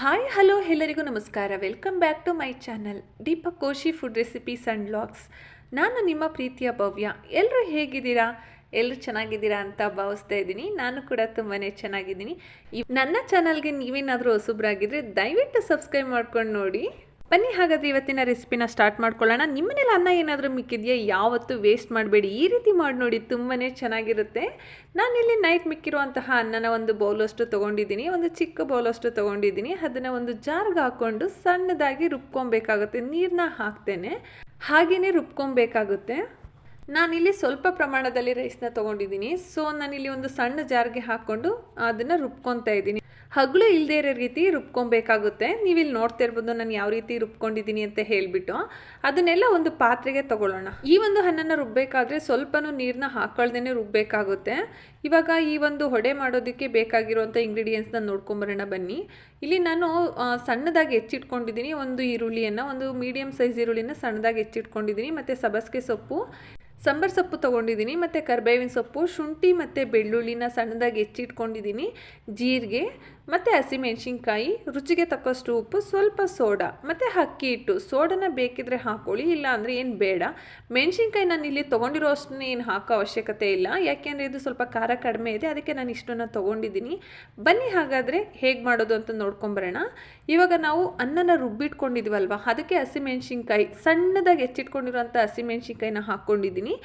Hi, hello ಎಲ್ಲರಿಗೂ ನಮಸ್ಕಾರ. Welcome back to my channel Deepak Koshi food recipes and blogs ನಾನು ನಿಮ್ಮ ಪ್ರೀತಿಯ ಭವ್ಯ. ಎಲ್ಲರೂ ಹೇಗಿದ್ದೀರಾ? ಎಲ್ಲರೂ ಚೆನ್ನಾಗಿದ್ದೀರಾ ಅಂತ ಭಾವಿಸ್ತಾ ಇದ್ದೀನಿ. ನಾನು ಕೂಡ ತುಂಬಾ ಚೆನ್ನಾಗಿದ್ದೀನಿ. ನನ್ನ ಚಾನಲ್ಗೆ ನೀವೇನಾದರೂ ಹೊಸಬ್ರಾಗಿದ್ದರೆ ದಯವಿಟ್ಟು ಸಬ್ಸ್ಕ್ರೈಬ್ ಮಾಡ್ಕೊಂಡು ನೋಡಿ. ಬನ್ನಿ ಹಾಗಾದರೆ ಇವತ್ತಿನ ರೆಸಿಪಿನ ಸ್ಟಾರ್ಟ್ ಮಾಡ್ಕೊಳ್ಳೋಣ. ನಿಮ್ಮನೇಲಿ ಅನ್ನ ಏನಾದರೂ ಮಿಕ್ಕಿದೆಯಾ? ಯಾವತ್ತೂ ವೇಸ್ಟ್ ಮಾಡಬೇಡಿ. ಈ ರೀತಿ ಮಾಡಿ ನೋಡಿ ತುಂಬಾ ಚೆನ್ನಾಗಿರುತ್ತೆ. ನಾನಿಲ್ಲಿ ನೈಟ್ ಮಿಕ್ಕಿರುವಂತಹ ಅನ್ನನ ಒಂದು ಬೌಲಷ್ಟು ತೊಗೊಂಡಿದ್ದೀನಿ. ಒಂದು ಚಿಕ್ಕ ಬೌಲಷ್ಟು ತೊಗೊಂಡಿದ್ದೀನಿ. ಅದನ್ನು ಒಂದು ಜಾರ್ಗೆ ಹಾಕ್ಕೊಂಡು ಸಣ್ಣದಾಗಿ ರುಬ್ಕೊಬೇಕಾಗುತ್ತೆ. ನೀರನ್ನ ಹಾಕ್ತೇನೆ. ಹಾಗೆಯೇ ರುಬ್ಕೊಬೇಕಾಗುತ್ತೆ. ನಾನಿಲ್ಲಿ ಸ್ವಲ್ಪ ಪ್ರಮಾಣದಲ್ಲಿ ರೈಸ್ನ ತೊಗೊಂಡಿದ್ದೀನಿ. ಸೊ ನಾನಿಲ್ಲಿ ಒಂದು ಸಣ್ಣ ಜಾರ್ಗೆ ಹಾಕ್ಕೊಂಡು ಅದನ್ನು ರುಬ್ಕೊತಾ ಇದ್ದೀನಿ. ಹಗಲು ಇಲ್ಲದೇ ಇರೋ ರೀತಿ ರುಬ್ಕೊಬೇಕಾಗುತ್ತೆ. ನೀವಿಲ್ಲಿ ನೋಡ್ತಾ ಇರ್ಬೋದು ನಾನು ಯಾವ ರೀತಿ ರುಬ್ಕೊಂಡಿದ್ದೀನಿ ಅಂತ ಹೇಳಿಬಿಟ್ಟು. ಅದನ್ನೆಲ್ಲ ಒಂದು ಪಾತ್ರೆಗೆ ತಗೊಳ್ಳೋಣ. ಈ ಒಂದು ಹಣ್ಣನ್ನು ರುಬ್ಬಬೇಕಾದ್ರೆ ಸ್ವಲ್ಪನೂ ನೀರನ್ನ ಹಾಕೊಳ್ದೇ ರುಬ್ಬಬೇಕಾಗುತ್ತೆ ಇವಾಗ ಈ ಒಂದು ಹೊಡೆ ಮಾಡೋದಕ್ಕೆ ಬೇಕಾಗಿರುವಂಥ ಇಂಗ್ರೀಡಿಯೆಂಟ್ಸ್ನ ನೋಡ್ಕೊಂಬರೋಣ ಬನ್ನಿ. ಇಲ್ಲಿ ನಾನು ಸಣ್ಣದಾಗಿ ಹೆಚ್ಚಿಟ್ಕೊಂಡಿದ್ದೀನಿ. ಒಂದು ಈರುಳ್ಳಿಯನ್ನು, ಒಂದು ಮೀಡಿಯಮ್ ಸೈಜ್ ಈರುಳ್ಳಿನ ಸಣ್ಣದಾಗಿ ಹೆಚ್ಚಿಟ್ಕೊಂಡಿದ್ದೀನಿ. ಮತ್ತು ಸಬಸ್ಗೆ ಸೊಪ್ಪು ಸಂಬರ್ ಸೊಪ್ಪು ತೊಗೊಂಡಿದ್ದೀನಿ ಮತ್ತು ಕರ್ಬೇವಿನ ಸೊಪ್ಪು ಶುಂಠಿ ಮತ್ತು ಬೆಳ್ಳುಳ್ಳಿನ ಸಣ್ಣದಾಗಿ ಹೆಚ್ಚಿಟ್ಕೊಂಡಿದ್ದೀನಿ ಜೀರಿಗೆ ಮತ್ತು ಹಸಿಮೆಣಸಿನ್ಕಾಯಿ ರುಚಿಗೆ ತಕ್ಕಷ್ಟು ಉಪ್ಪು, ಸ್ವಲ್ಪ ಸೋಡಾ. ಮತ್ತು ಅಕ್ಕಿ ಹಿಟ್ಟು. ಸೋಡಾನ ಬೇಕಿದ್ರೆ ಹಾಕ್ಕೊಳ್ಳಿ ಇಲ್ಲ ಅಂದರೆ ಏನು ಬೇಡ. ಮೆಣಸಿನ್ಕಾಯಿ ನಾನು ಇಲ್ಲಿ ತೊಗೊಂಡಿರೋ ಅಷ್ಟನ್ನೇ ಏನು ಹಾಕೋ ಅವಶ್ಯಕತೆ ಇಲ್ಲ. ಯಾಕೆಂದರೆ ಇದು ಸ್ವಲ್ಪ ಖಾರ ಕಡಿಮೆ ಇದೆ. ಅದಕ್ಕೆ ನಾನು ಇಷ್ಟನ್ನು ತೊಗೊಂಡಿದ್ದೀನಿ. ಬನ್ನಿ ಹಾಗಾದರೆ ಹೇಗೆ ಮಾಡೋದು ಅಂತ ನೋಡ್ಕೊಂಬರೋಣ. ಇವಾಗ ನಾವು ಅನ್ನನ ರುಬ್ಬಿಟ್ಕೊಂಡಿದ್ವಲ್ವ? ಅದಕ್ಕೆ ಹಸಿಮೆಣಸಿನ್ಕಾಯಿ ಸಣ್ಣದಾಗಿ ಹೆಚ್ಚಿಟ್ಕೊಂಡಿರೋಂಥ ಹಸಿಮೆಣಸಿನ್ಕಾಯಿನ ಹಾಕ್ಕೊಂಡಿದ್ದೀನಿ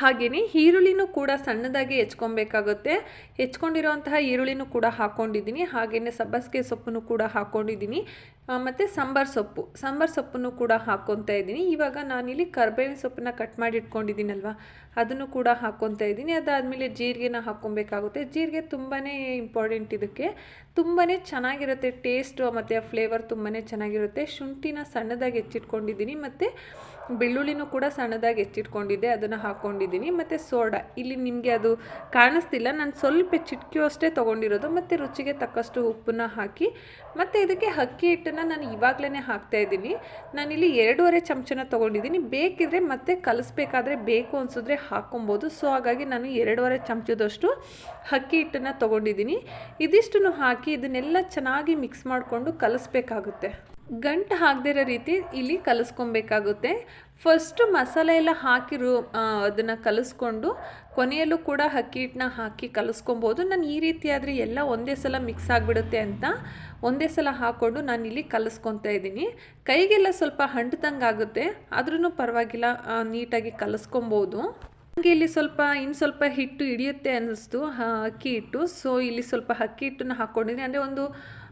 ಹಾಗೆಯೇ ಈರುಳ್ಳಿನೂ ಕೂಡ ಸಣ್ಣದಾಗಿ ಹೆಚ್ಕೊಬೇಕಾಗುತ್ತೆ. ಹೆಚ್ಕೊಂಡಿರೋಂತಹ ಈರುಳ್ಳಿನೂ ಕೂಡ ಹಾಕ್ಕೊಂಡಿದ್ದೀನಿ ಹಾಗೆಯೇ ಸಬ್ಬಸಿಗೆ ಸೊಪ್ಪನ್ನು ಕೂಡ ಹಾಕ್ಕೊಂಡಿದ್ದೀನಿ ಮತ್ತು ಸಾಂಬಾರು ಸೊಪ್ಪು. ಸಾಂಬಾರು ಸೊಪ್ಪನ್ನು ಕೂಡ ಹಾಕ್ಕೊತಾ ಇದ್ದೀನಿ. ಇವಾಗ ನಾನಿಲ್ಲಿ ಕರ್ಬೇವಿನ ಸೊಪ್ಪನ್ನ ಕಟ್ ಮಾಡಿ ಇಟ್ಕೊಂಡಿದ್ದೀನಲ್ವ, ಅದನ್ನು ಕೂಡ ಹಾಕ್ಕೊತಾ ಇದ್ದೀನಿ. ಅದಾದಮೇಲೆ ಜೀರಿಗೆನ ಹಾಕ್ಕೊಬೇಕಾಗುತ್ತೆ ಜೀರಿಗೆ ತುಂಬಾ ಇಂಪಾರ್ಟೆಂಟ್ ಇದಕ್ಕೆ. ತುಂಬಾ ಚೆನ್ನಾಗಿರುತ್ತೆ ಟೇಸ್ಟು ಮತ್ತು ಫ್ಲೇವರ್ ತುಂಬಾ ಚೆನ್ನಾಗಿರುತ್ತೆ. ಶುಂಠಿನ ಸಣ್ಣದಾಗಿ ಹೆಚ್ಚಿಟ್ಕೊಂಡಿದ್ದೀನಿ, ಮತ್ತು ಬೆಳ್ಳುಳ್ಳಿನೂ ಕೂಡ ಸಣ್ಣದಾಗಿ ಹೆಚ್ಚಿಟ್ಕೊಂಡಿದ್ದೆ, ಅದನ್ನು ಹಾಕ್ಕೊಂಡಿದ್ದೀನಿ ಮತ್ತು ಸೋಡಾ, ಇಲ್ಲಿ ನಿಮಗೆ ಅದು ಕಾಣಿಸ್ತಿಲ್ಲ. ನಾನು ಸ್ವಲ್ಪ ಚಿಟಕಿಯಷ್ಟೇ ತೊಗೊಂಡಿರೋದು, ಮತ್ತು ರುಚಿಗೆ ತಕ್ಕಷ್ಟು ಉಪ್ಪನ್ನ ಹಾಕಿ, ಮತ್ತು ಇದಕ್ಕೆ ಅಕ್ಕಿ ಹಿಟ್ಟನ್ನು ನಾನು ಇವಾಗಲೇ ಹಾಕ್ತಾಯಿದ್ದೀನಿ ನಾನಿಲ್ಲಿ ಎರಡೂವರೆ ಚಮಚನ ತೊಗೊಂಡಿದ್ದೀನಿ. ಬೇಕಿದ್ರೆ ಮತ್ತೆ ಕಲಿಸ್ಬೇಕಾದ್ರೆ ಬೇಕು ಅನಿಸಿದ್ರೆ ಹಾಕ್ಕೊಬೋದು. ಸೊ, ಹಾಗಾಗಿ ನಾನು ಎರಡೂವರೆ ಚಮಚದಷ್ಟು ಅಕ್ಕಿ ಹಿಟ್ಟನ್ನು ತೊಗೊಂಡಿದ್ದೀನಿ. ಇದಿಷ್ಟನ್ನು ಹಾಕಿ ಇದನ್ನೆಲ್ಲ ಚೆನ್ನಾಗಿ ಮಿಕ್ಸ್ ಮಾಡಿಕೊಂಡು ಕಲಿಸ್ಬೇಕಾಗುತ್ತೆ. ಗಂಟು ಹಾಕದಿರೋ ರೀತಿ ಇಲ್ಲಿ ಕಲಿಸ್ಕೊಬೇಕಾಗುತ್ತೆ. ಫಸ್ಟು ಮಸಾಲೆ ಎಲ್ಲ ಹಾಕಿರು ಅದನ್ನು ಕಲಿಸ್ಕೊಂಡು ಕೊನೆಯಲ್ಲೂ ಕೂಡ ಅಕ್ಕಿ ಹಿಟ್ಟನ್ನ ಹಾಕಿ ಕಲಿಸ್ಕೊಬೋದು. ನಾನು ಈ ರೀತಿ ಆದರೆ ಎಲ್ಲ ಒಂದೇ ಸಲ ಮಿಕ್ಸ್ ಆಗಿಬಿಡುತ್ತೆ ಅಂತ ಒಂದೇ ಸಲ ಹಾಕ್ಕೊಂಡು ನಾನು ಇಲ್ಲಿ ಕಲಿಸ್ಕೊತಾ ಇದ್ದೀನಿ. ಕೈಗೆಲ್ಲ ಸ್ವಲ್ಪ ಹಂಟ್ದಂಗೆ ಆಗುತ್ತೆ. ಆದ್ರೂ ಪರವಾಗಿಲ್ಲ ನೀಟಾಗಿ ಕಲಿಸ್ಕೊಬೋದು. ನನಗೆ ಇಲ್ಲಿ ಸ್ವಲ್ಪ ಇನ್ನು ಸ್ವಲ್ಪ ಹಿಟ್ಟು ಹಿಡಿಯುತ್ತೆ ಅನ್ನಿಸ್ತು ಅಕ್ಕಿ ಹಿಟ್ಟು. ಸೊ ಇಲ್ಲಿ ಸ್ವಲ್ಪ ಅಕ್ಕಿ ಹಿಟ್ಟನ್ನ ಹಾಕ್ಕೊಂಡಿದ್ದೀನಿ ಅಂದರೆ ಒಂದು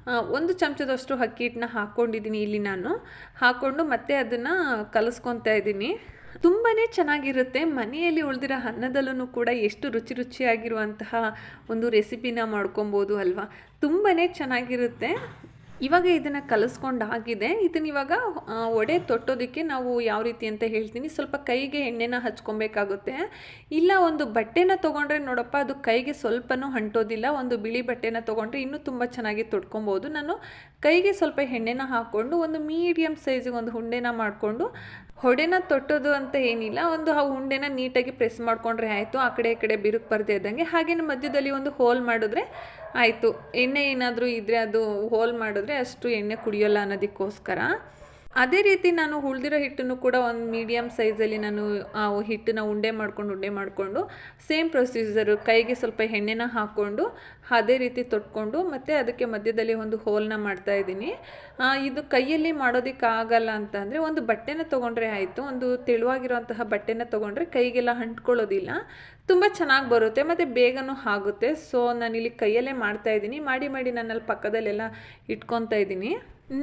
ಒಂದು ಚಮಚದಷ್ಟು ಅಕ್ಕಿ ಹಿಟ್ಟನ್ನ ಹಾಕ್ಕೊಂಡಿದ್ದೀನಿ ಇಲ್ಲಿ ನಾನು. ಹಾಕ್ಕೊಂಡು ಮತ್ತೆ ಅದನ್ನು ಕಲಿಸ್ಕೊತಾ ಇದ್ದೀನಿ. ತುಂಬಾ ಚೆನ್ನಾಗಿರುತ್ತೆ. ಮನೆಯಲ್ಲಿ ಉಳಿದಿರೋ ಅನ್ನದಲ್ಲೂ ಕೂಡ ಎಷ್ಟು ರುಚಿ ರುಚಿಯಾಗಿರುವಂತಹ ಒಂದು ರೆಸಿಪಿನ ಮಾಡ್ಕೊಬೋದು ಅಲ್ವಾ? ತುಂಬಾ ಚೆನ್ನಾಗಿರುತ್ತೆ. ಇವಾಗ ಇದನ್ನು ಕಲಿಸ್ಕೊಂಡು ಆಗಿದೆ. ಇದನ್ನ ಇವಾಗ ಒಡೆ ತೊಟ್ಟೋದಕ್ಕೆ ನಾವು ಯಾವ ರೀತಿ ಅಂತ ಹೇಳ್ತೀನಿ. ಸ್ವಲ್ಪ ಕೈಗೆ ಎಣ್ಣೆನ ಹಚ್ಕೊಬೇಕಾಗುತ್ತೆ. ಇಲ್ಲ, ಒಂದು ಬಟ್ಟೆನ ತೊಗೊಂಡ್ರೆ ನೋಡಪ್ಪ, ಅದು ಕೈಗೆ ಸ್ವಲ್ಪನೂ ಅಂಟೋದಿಲ್ಲ. ಒಂದು ಬಿಳಿ ಬಟ್ಟೆನ ತೊಗೊಂಡ್ರೆ ಇನ್ನೂ ತುಂಬ ಚೆನ್ನಾಗಿ ತೊಡ್ಕೊಬೋದು ನಾನು ಕೈಗೆ ಸ್ವಲ್ಪ ಎಣ್ಣೆನ ಹಾಕ್ಕೊಂಡು ಒಂದು ಮೀಡಿಯಮ್ ಸೈಜಿಗೆ ಒಂದು ಹುಂಡೆನ ಮಾಡಿಕೊಂಡು ಹೊಡೆನ ತೊಟ್ಟೋದು ಅಂತ ಏನಿಲ್ಲ, ಒಂದು ಆ ಉಂಡೆನ ನೀಟಾಗಿ ಪ್ರೆಸ್ ಮಾಡಿಕೊಂಡ್ರೆ ಆಯಿತು, ಆ ಕಡೆ ಈ ಕಡೆ ಬಿರುಕು ಬರದೇ ಇದ್ದಂಗೆ. ಹಾಗೇನು ಮಧ್ಯದಲ್ಲಿ ಒಂದು ಹೋಲ್ ಮಾಡಿದ್ರೆ ಆಯಿತು. ಎಣ್ಣೆ ಏನಾದರೂ ಇದ್ದರೆ ಅದು ಹೋಲ್ ಮಾಡಿದ್ರೆ ಅಷ್ಟು ಎಣ್ಣೆ ಕುಡಿಯೋಲ್ಲ ಅನ್ನೋದಕ್ಕೋಸ್ಕರ. ಅದೇ ರೀತಿ ನಾನು ಉಳ್ದಿರೋ ಹಿಟ್ಟನ್ನು ಕೂಡ ಒಂದು ಮೀಡಿಯಮ್ ಸೈಜಲ್ಲಿ ನಾನು, ಆ, ಹಿಟ್ಟನ್ನ ಉಂಡೆ ಮಾಡ್ಕೊಂಡು, ಉಂಡೆ ಮಾಡಿಕೊಂಡು ಸೇಮ್ ಪ್ರೊಸೀಜರು ಕೈಗೆ ಸ್ವಲ್ಪ ಎಣ್ಣೆನ ಹಾಕ್ಕೊಂಡು, ಅದೇ ರೀತಿ ತೊಟ್ಕೊಂಡು, ಮತ್ತು ಅದಕ್ಕೆ ಮಧ್ಯದಲ್ಲಿ ಒಂದು ಹೋಲ್ನ ಮಾಡ್ತಾ ಇದ್ದೀನಿ. ಇದು ಕೈಯಲ್ಲಿ ಮಾಡೋದಕ್ಕಾಗಲ್ಲ ಅಂತಂದರೆ ಒಂದು ಬಟ್ಟೆನ ತೊಗೊಂಡ್ರೆ ಆಯಿತು. ಒಂದು ತೆಳುವಾಗಿರುವಂತಹ ಬಟ್ಟೆನ ತೊಗೊಂಡ್ರೆ ಕೈಗೆಲ್ಲ ಅಂಟ್ಕೊಳ್ಳೋದಿಲ್ಲ. ತುಂಬ ಚೆನ್ನಾಗಿ ಬರುತ್ತೆ, ಮತ್ತು ಬೇಗನೂ ಆಗುತ್ತೆ. ಸೊ ನಾನಿಲ್ಲಿ ಕೈಯಲ್ಲೇ ಮಾಡ್ತಾ ಇದ್ದೀನಿ. ಮಾಡಿ ಮಾಡಿ ನನ್ನಲ್ಲಿ ಪಕ್ಕದಲ್ಲೆಲ್ಲ ಇಟ್ಕೊತಾ ಇದ್ದೀನಿ.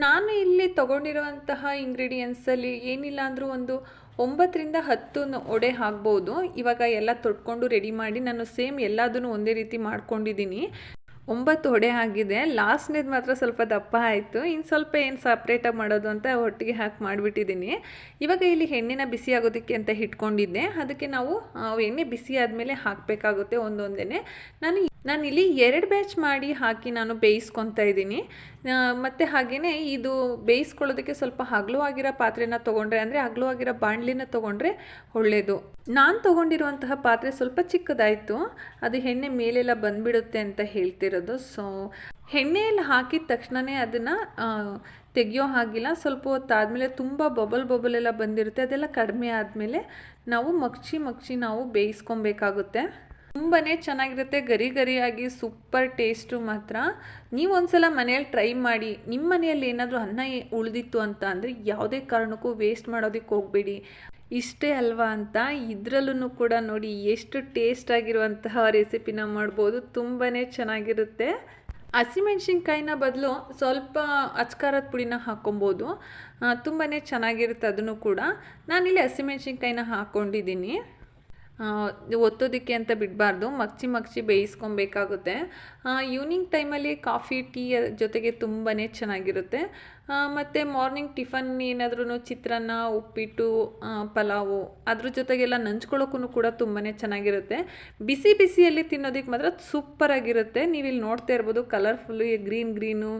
ನಾನು ಇಲ್ಲಿ ತೊಗೊಂಡಿರುವಂತಹ ಇಂಗ್ರೀಡಿಯೆಂಟ್ಸಲ್ಲಿ ಏನಿಲ್ಲ ಅಂದರೂ ಒಂದು ಒಂಬತ್ತರಿಂದ ಹತ್ತು ಒಡೆ ಹಾಕ್ಬೋದು. ಇವಾಗ ಎಲ್ಲ ತೊಟ್ಕೊಂಡು ರೆಡಿ ಮಾಡಿ ನಾನು ಸೇಮ್ ಎಲ್ಲದನ್ನು ಒಂದೇ ರೀತಿ ಮಾಡ್ಕೊಂಡಿದ್ದೀನಿ. ಒಂಬತ್ತು ಹೊಡೆ ಆಗಿದೆ. ಲಾಸ್ಟ್ನೇದು ಮಾತ್ರ ಸ್ವಲ್ಪ ದಪ್ಪ ಆಯಿತು. ಇನ್ನು ಸ್ವಲ್ಪ ಏನು ಸಪ್ರೇಟಾಗಿ ಮಾಡೋದು ಅಂತ ಒಟ್ಟಿಗೆ ಹಾಕಿ ಮಾಡಿಬಿಟ್ಟಿದ್ದೀನಿ. ಇವಾಗ ಇಲ್ಲಿ ಎಣ್ಣೆನ ಬಿಸಿ ಆಗೋದಕ್ಕೆ ಅಂತ ಇಟ್ಕೊಂಡಿದ್ದೆ. ಅದಕ್ಕೆ ನಾವು ಎಣ್ಣೆ ಬಿಸಿ ಆದಮೇಲೆ ಹಾಕಬೇಕಾಗುತ್ತೆ ಒಂದೊಂದೇ ನಾನು ನಾನು ಇಲ್ಲಿ ಎರಡು ಬ್ಯಾಚ್ ಮಾಡಿ ಹಾಕಿ ನಾನು ಬೇಯಿಸ್ಕೊತಾ ಇದ್ದೀನಿ. ಮತ್ತು ಹಾಗೆಯೇ ಇದು ಬೇಯಿಸ್ಕೊಳ್ಳೋದಕ್ಕೆ ಸ್ವಲ್ಪ ಹಗಲು ಆಗಿರೋ ಪಾತ್ರೆನ ತೊಗೊಂಡ್ರೆ, ಅಂದರೆ ಹಗಲು ಆಗಿರೋ ಬಾಣಲಿನ ತೊಗೊಂಡ್ರೆ ಒಳ್ಳೆಯದು ನಾನು ತೊಗೊಂಡಿರುವಂತಹ ಪಾತ್ರೆ ಸ್ವಲ್ಪ ಚಿಕ್ಕದಾಯಿತು. ಅದು ಎಣ್ಣೆ ಮೇಲೆಲ್ಲ ಬಂದುಬಿಡುತ್ತೆ ಅಂತ ಹೇಳ್ತಿರೋದು. ಸೊ ಎಣ್ಣೆಯಲ್ಲಿ ಹಾಕಿದ ತಕ್ಷಣವೇ ಅದನ್ನು ತೆಗಿಯೋ ಹಾಗಿಲ್ಲ. ಸ್ವಲ್ಪ ಹೊತ್ತಾದಮೇಲೆ ತುಂಬ ಬಬಲ್ ಬಬಲ್ ಎಲ್ಲ ಬಂದಿರುತ್ತೆ. ಅದೆಲ್ಲ ಕಡಿಮೆ ಆದಮೇಲೆ ನಾವು ಮಗ್ಚಿ ಮಗ್ಚಿ ನಾವು ಬೇಯಿಸ್ಕೊಬೇಕಾಗುತ್ತೆ. ತುಂಬಾ ಚೆನ್ನಾಗಿರುತ್ತೆ, ಗರಿ ಗರಿಯಾಗಿ ಸೂಪರ್ ಟೇಸ್ಟು ಮಾತ್ರ. ನೀವು ಒಂದ್ಸಲ ಮನೆಯಲ್ಲಿ ಟ್ರೈ ಮಾಡಿ, ನಿಮ್ಮ ಮನೆಯಲ್ಲಿ ಏನಾದರೂ ಅನ್ನ ಉಳಿದಿತ್ತು ಅಂತ ಅಂದರೆ ಯಾವುದೇ ಕಾರಣಕ್ಕೂ ವೇಸ್ಟ್ ಮಾಡೋದಕ್ಕೆ ಹೋಗಬೇಡಿ. ಇಷ್ಟೇ ಅಲ್ವಾ ಅಂತ ಇದರಲ್ಲೂ ಕೂಡ ನೋಡಿ ಎಷ್ಟು ಟೇಸ್ಟ್ ಆಗಿರುವಂತಹ ರೆಸಿಪಿನ ಮಾಡ್ಬೋದು ತುಂಬಾ ಚೆನ್ನಾಗಿರುತ್ತೆ. ಹಸಿಮೆಣ್ಸಿನ್ಕಾಯಿನ ಬದಲು ಸ್ವಲ್ಪ ಅಚ್ಕಾರದ ಪುಡಿನ ಹಾಕ್ಕೊಬೋದು ತುಂಬಾ ಚೆನ್ನಾಗಿರುತ್ತೆ ಅದನ್ನು ಕೂಡ. ನಾನಿಲ್ಲಿ ಹಸಿಮೆಣ್ಸಿನ್ಕಾಯಿನ ಹಾಕ್ಕೊಂಡಿದ್ದೀನಿ ಒತ್ತೋದಕ್ಕೆ ಅಂತ ಬಿಡಬಾರ್ದು, ಮಗ್ಚಿ ಮಗ್ಚಿ ಬೇಯಿಸ್ಕೊಬೇಕಾಗುತ್ತೆ. ಈವ್ನಿಂಗ್ ಟೈಮಲ್ಲಿ ಕಾಫಿ ಟೀ ಜೊತೆಗೆ ತುಂಬಾ ಚೆನ್ನಾಗಿರುತ್ತೆ. ಮತ್ತು ಮಾರ್ನಿಂಗ್ ಟಿಫನ್ ಏನಾದ್ರೂ ಚಿತ್ರಾನ್ನ, ಉಪ್ಪಿಟ್ಟು ಪಲಾವು ಅದ್ರ ಜೊತೆಗೆಲ್ಲ ನಂಚ್ಕೊಳ್ಳೋಕ್ಕೂ ಕೂಡ ತುಂಬಾ ಚೆನ್ನಾಗಿರುತ್ತೆ. ಬಿಸಿ ಬಿಸಿಯಲ್ಲಿ ತಿನ್ನೋದಕ್ಕೆ ಮಾತ್ರ ಸೂಪರಾಗಿರುತ್ತೆ ನೀವು ಇಲ್ಲಿ ನೋಡ್ತಾ ಇರ್ಬೋದು ಕಲರ್ಫುಲ್ಲು ಗ್ರೀನ್ ಗ್ರೀನು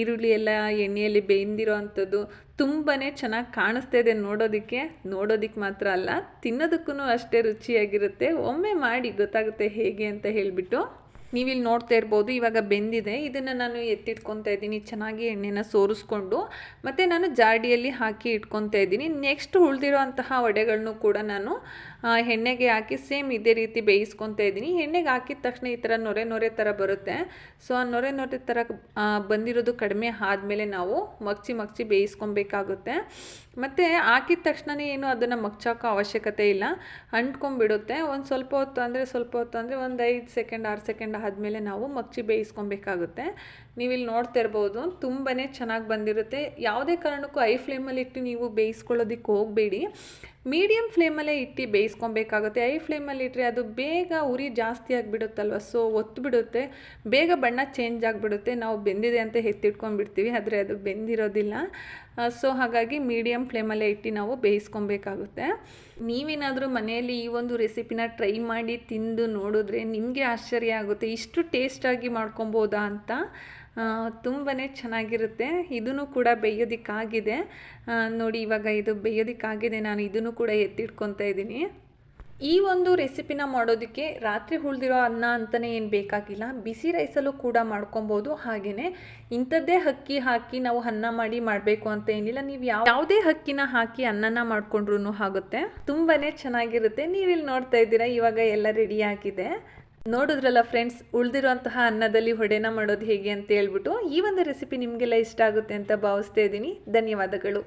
ಈರುಳ್ಳಿ ಎಲ್ಲ ಎಣ್ಣೆಯಲ್ಲಿ ಬೇಯ್ದಿರೋ ಅಂಥದ್ದು ತುಂಬಾ ಚೆನ್ನಾಗಿ ಕಾಣಿಸ್ತಾ ಇದೆ ನೋಡೋದಕ್ಕೆ. ನೋಡೋದಕ್ಕೆ ಮಾತ್ರ ಅಲ್ಲ ತಿನ್ನೋದಕ್ಕೂ ಅಷ್ಟೇ ರುಚಿಯಾಗಿರುತ್ತೆ. ಒಮ್ಮೆ ಮಾಡಿ ಗೊತ್ತಾಗುತ್ತೆ ಹೇಗೆ ಅಂತ ಹೇಳಿಬಿಟ್ಟು. ನೀವಿಲ್ಲಿ ನೋಡ್ತಾ ಇರ್ಬೋದು, ಇವಾಗ ಬೆಂದಿದೆ. ಇದನ್ನು ನಾನು ಎತ್ತಿಟ್ಕೊತಾ ಇದ್ದೀನಿ. ಚೆನ್ನಾಗಿ ಎಣ್ಣೆನ ಸೋರಿಸ್ಕೊಂಡು, ಮತ್ತು ನಾನು ಜಾಡಿಯಲ್ಲಿ ಹಾಕಿ ಇಟ್ಕೊತಾ ಇದ್ದೀನಿ. ನೆಕ್ಸ್ಟ್ ಉಳಿದಿರೋ ಅಂತಹ ವಡೆಗಳನ್ನು ಕೂಡ ನಾನು ಎಣ್ಣೆಗೆ ಹಾಕಿ ಸೇಮ್ ಇದೇ ರೀತಿ ಬೇಯಿಸ್ಕೊತಾ ಇದ್ದೀನಿ. ಎಣ್ಣೆಗೆ ಹಾಕಿದ ತಕ್ಷಣ ಈ ಥರ ನೊರೆ ನೊರೆ ಥರ ಬರುತ್ತೆ. ಸೊ, ಆ ನೊರೆ ನೊರೆ ಥರ ಬಂದಿರೋದು ಕಡಿಮೆ ಆದಮೇಲೆ ನಾವು ಮಗ್ಚಿ ಮಗ್ಚಿ ಬೇಯಿಸ್ಕೊಬೇಕಾಗುತ್ತೆ. ಮತ್ತು ಹಾಕಿದ ತಕ್ಷಣನೇ ಏನು ಅದನ್ನು ಮಗ್ಚಾಕೋ ಅವಶ್ಯಕತೆ ಇಲ್ಲ. ಅಂಟ್ಕೊಂಡ್ಬಿಡುತ್ತೆ. ಒಂದು ಸ್ವಲ್ಪ ಹೊತ್ತು ಅಂದರೆ ಸ್ವಲ್ಪ ಹೊತ್ತು ಅಂದರೆ ಒಂದು ಐದು ಸೆಕೆಂಡ್, ಆರು ಸೆಕೆಂಡ್ ಆದಮೇಲೆ ನಾವು ಮಗ್ಚಿ ಬೇಯಿಸ್ಕೊಬೇಕಾಗುತ್ತೆ. ನೀವಿಲ್ಲಿ ನೋಡ್ತಾ ಇರ್ಬೋದು ತುಂಬಾ ಚೆನ್ನಾಗಿ ಬಂದಿರುತ್ತೆ. ಯಾವುದೇ ಕಾರಣಕ್ಕೂ ಐ ಫ್ಲೇಮಲ್ಲಿಟ್ಟು ನೀವು ಬೇಯಿಸ್ಕೊಳ್ಳೋದಕ್ಕೆ ಹೋಗಬೇಡಿ. ಮೀಡಿಯಮ್ ಫ್ಲೇಮಲ್ಲೇ ಇಟ್ಟು ಬೇಯಿಸ್ಕೊಬೇಕಾಗುತ್ತೆ. ಐ ಫ್ಲೇಮಲ್ಲಿ ಇಟ್ಟರೆ ಅದು ಬೇಗ ಉರಿ ಜಾಸ್ತಿ ಆಗಿಬಿಡುತ್ತಲ್ವ? ಸೊ ಒತ್ತು ಬಿಡುತ್ತೆ ಬೇಗ ಬಣ್ಣ ಚೇಂಜ್ ಆಗಿಬಿಡುತ್ತೆ. ನಾವು ಬೆಂದಿದೆ ಅಂತ ಎತ್ತಿಟ್ಕೊಂಡ್ಬಿಡ್ತೀವಿ. ಆದರೆ ಅದು ಬೆಂದಿರೋದಿಲ್ಲ. ಸೊ ಹಾಗಾಗಿ ಮೀಡಿಯಮ್ ಫ್ಲೇಮಲ್ಲೇ ಇಟ್ಟು ನಾವು ಬೇಯಿಸ್ಕೊಬೇಕಾಗುತ್ತೆ. ನೀವೇನಾದರೂ ಮನೆಯಲ್ಲಿ ಈ ಒಂದು ರೆಸಿಪಿನ ಟ್ರೈ ಮಾಡಿ ತಿಂದು ನೋಡಿದ್ರೆ ನಿಮಗೆ ಆಶ್ಚರ್ಯ ಆಗುತ್ತೆ. ಇಷ್ಟು ಟೇಸ್ಟಾಗಿ ಮಾಡ್ಕೊಬೋದಾ ಅಂತ. ತುಂಬಾ ಚೆನ್ನಾಗಿರುತ್ತೆ. ಇದೂ ಕೂಡ ಬೇಯೋದಕ್ಕಾಗಿದೆ. ನೋಡಿ ಇವಾಗ ಇದು ಬೇಯೋದಕ್ಕಾಗಿದೆ. ನಾನು ಇದನ್ನು ಕೂಡ ಎತ್ತಿಟ್ಕೊತಾ ಇದ್ದೀನಿ. ಈ ಒಂದು ರೆಸಿಪಿನ ಮಾಡೋದಕ್ಕೆ ರಾತ್ರಿ ಉಳಿದಿರೋ ಅನ್ನ ಅಂತಲೇ ಏನು ಬೇಕಾಗಿಲ್ಲ. ಬಿಸಿ ರೈಸಲ್ಲೂ ಕೂಡ ಮಾಡ್ಕೊಬೋದು. ಹಾಗೆಯೇ ಇಂಥದ್ದೇ ಅಕ್ಕಿ ಹಾಕಿ ನಾವು ಅನ್ನ ಮಾಡಿ ಮಾಡಬೇಕು ಅಂತ ಏನಿಲ್ಲ. ನೀವು ಯಾವ ಯಾವುದೇ ಅಕ್ಕಿನ ಹಾಕಿ ಅನ್ನನ ಮಾಡಿಕೊಂಡ್ರೂ ಆಗುತ್ತೆ. ತುಂಬಾ ಚೆನ್ನಾಗಿರುತ್ತೆ. ನೀವಿಲ್ಲಿ ನೋಡ್ತಾ ಇದ್ದೀರಾ, ಇವಾಗ ಎಲ್ಲ ರೆಡಿ ಆಗಿದೆ. ನೋಡಿದ್ರಲ್ಲ ಫ್ರೆಂಡ್ಸ್ ಉಳಿದಿರುವಂತಹ ಅನ್ನದಲ್ಲಿ ಹೊಡೆನ ಮಾಡೋದು ಹೇಗೆ ಅಂತ ಹೇಳ್ಬಿಟ್ಟು ಈ ಒಂದು ರೆಸಿಪಿ ನಿಮಗೆಲ್ಲ ಇಷ್ಟ ಆಗುತ್ತೆ ಅಂತ ಭಾವಿಸ್ತಾ ಇದ್ದೀನಿ. ಧನ್ಯವಾದಗಳು.